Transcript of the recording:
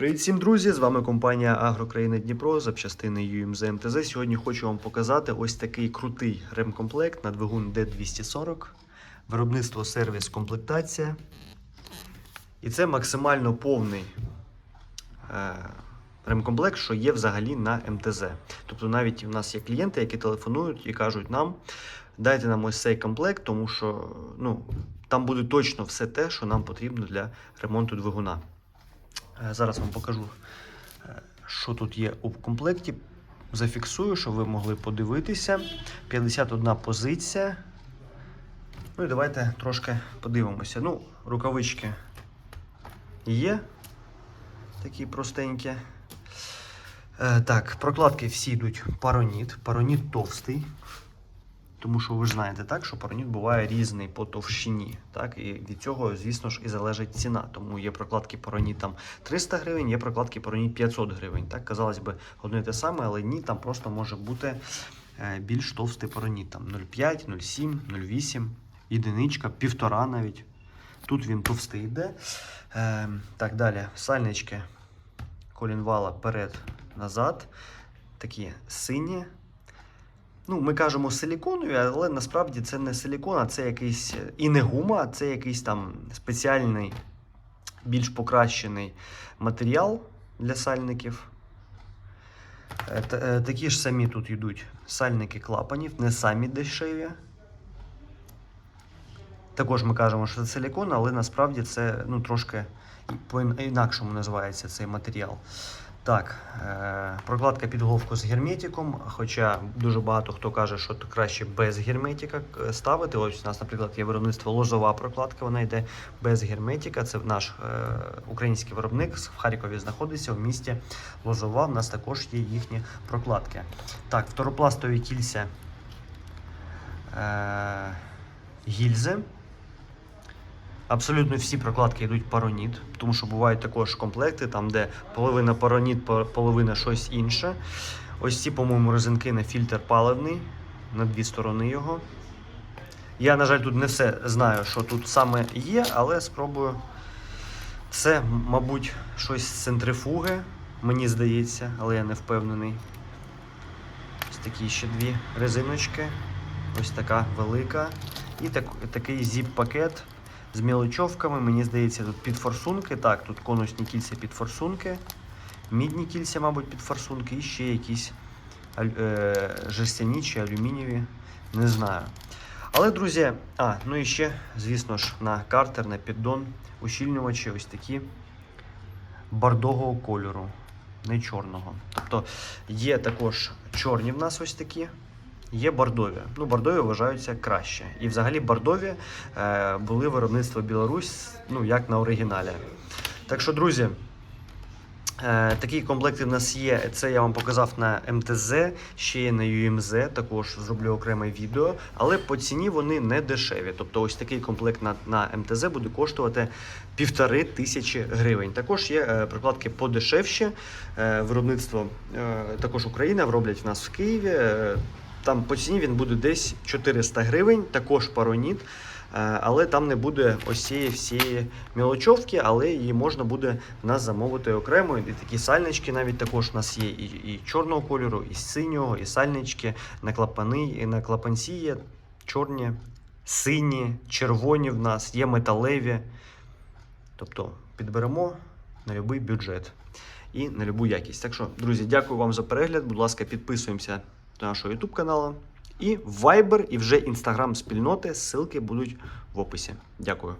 Привіт всім, друзі! З вами компанія Агрокраїна Дніпро, запчастини UMZ МТЗ. Сьогодні хочу вам показати ось такий крутий ремкомплект на двигун D240. Виробництво сервіс комплектація. І це максимально повний е, ремкомплект, що є взагалі на МТЗ. Тобто навіть у нас є клієнти, які телефонують і кажуть нам, дайте нам ось цей комплект, тому що ну, там буде точно все те, що нам потрібно для ремонту двигуна. Е, Зараз вам покажу, е, що тут є у комплекті. Зафіксую, щоб ви могли подивитися. 51 позиція. Ну і давайте трошки подивимося. Ну, рукавички є. Такі простенькі. Е, так, прокладки всі йдуть пароніт. Пароніт товстий. Тому що ви ж знаєте, так, що пароніт буває різний по товщині. Так? І від цього, звісно ж, і залежить ціна. Тому є прокладки пароніт там 300 гривень, є прокладки пароніт 500 гривень. Так? Казалось би, одне і те саме, але ні, там просто може бути е, більш товстий пароніт. Там 0,5, 0,7, 0,8, єдиничка, півтора навіть. Тут він товстий йде. Е, так, далі. Сальнички колінвала перед-назад. Такі сині. Ну, ми кажемо силіконові, але насправді це не силікон, а це якийсь е, і не гума, а це якийсь там спеціальний, більш покращений матеріал для сальників. Е, е, Такі ж самі тут йдуть сальники клапанів, не самі дешеві. Також ми кажемо, що це силікон, але насправді це ну, трошки по-інакшому називається цей матеріал. Так, е, прокладка під головку з герметиком, хоча дуже багато хто каже, що краще без герметика е, ставити. Ось у нас, наприклад, є виробництво лозова прокладка, вона йде без герметика. Це наш е, український виробник в Харкові знаходиться в місті Лозова. У нас також є їхні прокладки. Так, второпластові кільця гільзи. Абсолютно всі прокладки йдуть пароніт, тому що бувають також комплекти, там де половина пароніт, половина щось інше. Ось ці, по-моєму, резинки на фільтр паливний, на дві сторони його. Я, на жаль, тут не все знаю, що тут саме є, але спробую. Це, мабуть, щось з центрифуги, мені здається, але я не впевнений. Ось такі ще дві резиночки. Ось така велика. І так, такий зіп-пакет з мілочовками. Мені здається, тут під форсунки. Так, тут конусні кільця під форсунки, мідні кільця, мабуть, під форсунки, і ще якісь е, жерстяні чи алюмінієві. Не знаю. Але, друзі, а, ну і ще, звісно ж, на картер, на піддон, ущільнювачі ось такі бордового кольору, не чорного. Тобто є також чорні в нас ось такі. Є бордові. Ну, бордові вважаються краще. І взагалі бордові е, були виробництво Білорусь, ну як на оригіналі. Так що, друзі, е, такі комплекти в нас є. Це я вам показав на МТЗ, ще є на UMZ, також зроблю окреме відео. Але по ціні вони не дешеві. Тобто, ось такий комплект на, на МТЗ буде коштувати півтори тисячі гривень. Також є е, прикладки подешевші. Е, виробництво е, також Україна роблять в нас в Києві. Е, там по ціні він буде десь 400 гривень, також пароніт. Е, Але там не буде ось всієї мілочовки, але її можна буде в нас замовити окремо. І такі сальнички навіть також у нас є і, і чорного кольору, і синього, і сальнички на клапани, і на клапанці є чорні, сині, червоні в нас, є металеві. Тобто підберемо на будь-який бюджет і на будь-яку якість. Так що, друзі, дякую вам за перегляд. Будь ласка, підписуємося нашого YouTube каналу. І Viber, і вже Instagram спільноти. Ссылки будуть в описі. Дякую.